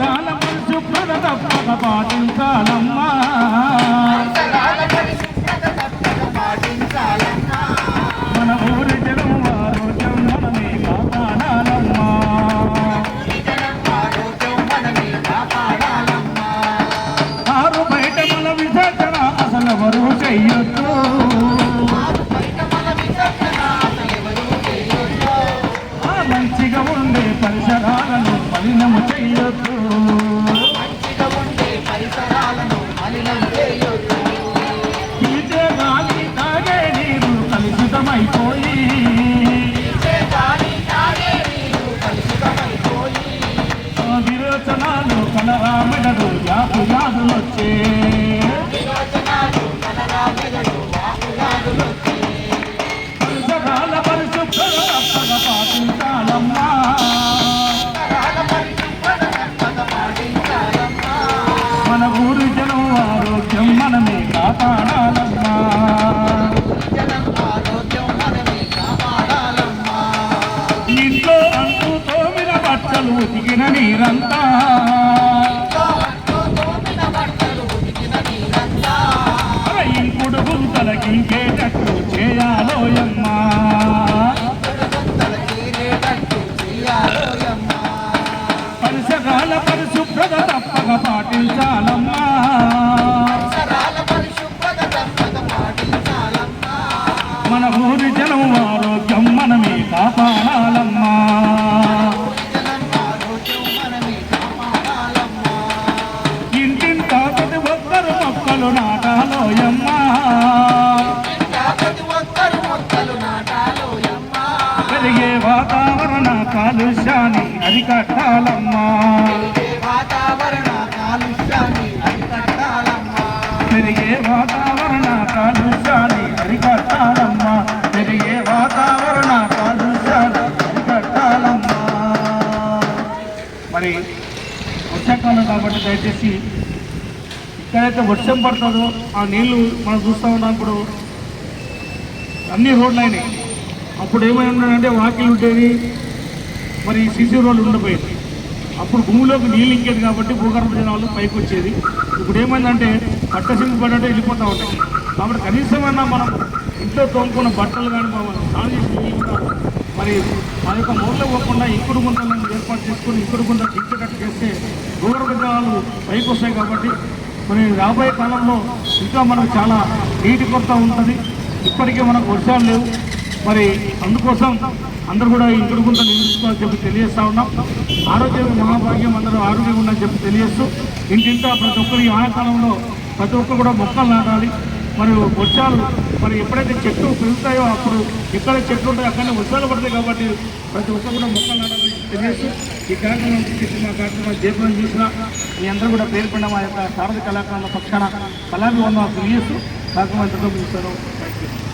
పరిసరాల పరిశుభ్రత తప్పక పాటించాలమ్మా మన ఊరి జనం ఆరోగ్యం మనమే కాపాడాలమ్మా ఆరు బయట మన విసర్జన అసలు ఎవరు చెయ్యొద్దు మంచిగా పరిసరాలను మలినము చేయొద్దు. పీచే గాలి తాగే నీరు కలుషితమైపోయి. విరోచనాలు కలరామెడలు వ్యాపు వ్యాధులొచ్చే. పరిసరాల పరిశుభ్రత పాటించాలమ్మా కాపాడాలమ్మా ఇంట్లో అంటూ తోమిన బట్టలు ఉతికిన నీరంతా. ఇంకుడు గుంతలకింకేటట్టు చేయాలోయమ్మా మన ఊరి జనం ఆరోగ్యం మనమే కాపాడాలమ్మా. ఇంటింటా ప్రతి ఒక్కరు మొక్కలు నాటాలోయమ్మా. పెరిగే వాతావరణ కాలుష్యాన్ని అరికట్టాలమ్మా. వాతావరణ కాలుష్యాన్ని అరికట్టాలమ్మా. పెరిగే వాతావరణ మరి వర్షాకాలం కాబట్టి దయచేసి ఎక్కడైతే వర్షం పడుతుందో ఆ నీళ్ళు మనం చూస్తూ ఉన్నప్పుడు అన్ని రోడ్లు అయినాయి. అప్పుడు ఏమైందంటే వాకిలు ఉండేది మరి సీసీ రోడ్లు ఉండిపోయింది అప్పుడు భూమిలోకి నీళ్ళు ఇంకేది కాబట్టి భూగర్భ జనాలు పైకి వచ్చేది ఇప్పుడు ఏమైందంటే పట్టసింగు పడ్డంటే వెళ్ళిపోతూ ఉంటాయి కాబట్టి కనీసమైనా మనం ఇంట్లో తోముకున్న బట్టలు కానీ మనం స్నానం చేసి మరి మన యొక్క మూలలో పోకుండా ఇంకుడు ఏర్పాటు చేసుకుని ఇక్కడ గుంత తీర్చేటట్టు చేస్తే భూగర్భ విగ్రహాలు పైకి వస్తాయి కాబట్టి మరి రాబోయే కాలంలో ఇంకా మనకు చాలా నీటి కొరత ఉంటుంది. ఇప్పటికే మనకు వర్షాలు లేవు. మరి అందుకోసం అందరూ కూడా ఈ ఇంకుడు నిర్మించుకోవాలని చెప్పి తెలియజేస్తా ఉన్నాం. ఆరోగ్యం మహాభాగ్యం అందరూ ఆరోగ్యం ఉందని చెప్పి తెలియజేస్తూ ఇంటింటా ప్రతి ఒక్కరు ఈ ఆనకాలంలో ప్రతి ఒక్కరు కూడా మొక్కలు నాటాలి. మరి వర్షాలు మరి ఎప్పుడైతే చెట్లు పెరుగుతాయో అప్పుడు ఎక్కడ చెట్లు ఉంటాయో అక్కడనే వర్షాలు పడతాయి కాబట్టి ప్రతి ఒక్కరు కూడా మొక్కలు నాటాలని తెలియజేస్తూ ఈ కార్యక్రమం చేసి మా కార్యక్రమం జయప్రదం చేసిన మీ అందరూ కూడా పేర్కొన్న మా యొక్క శారద కళాకారుల పక్షాన కళాభివందనాలు తెలియజేస్తూ కార్యక్రమం ఎంతో థ్యాంక్ యూ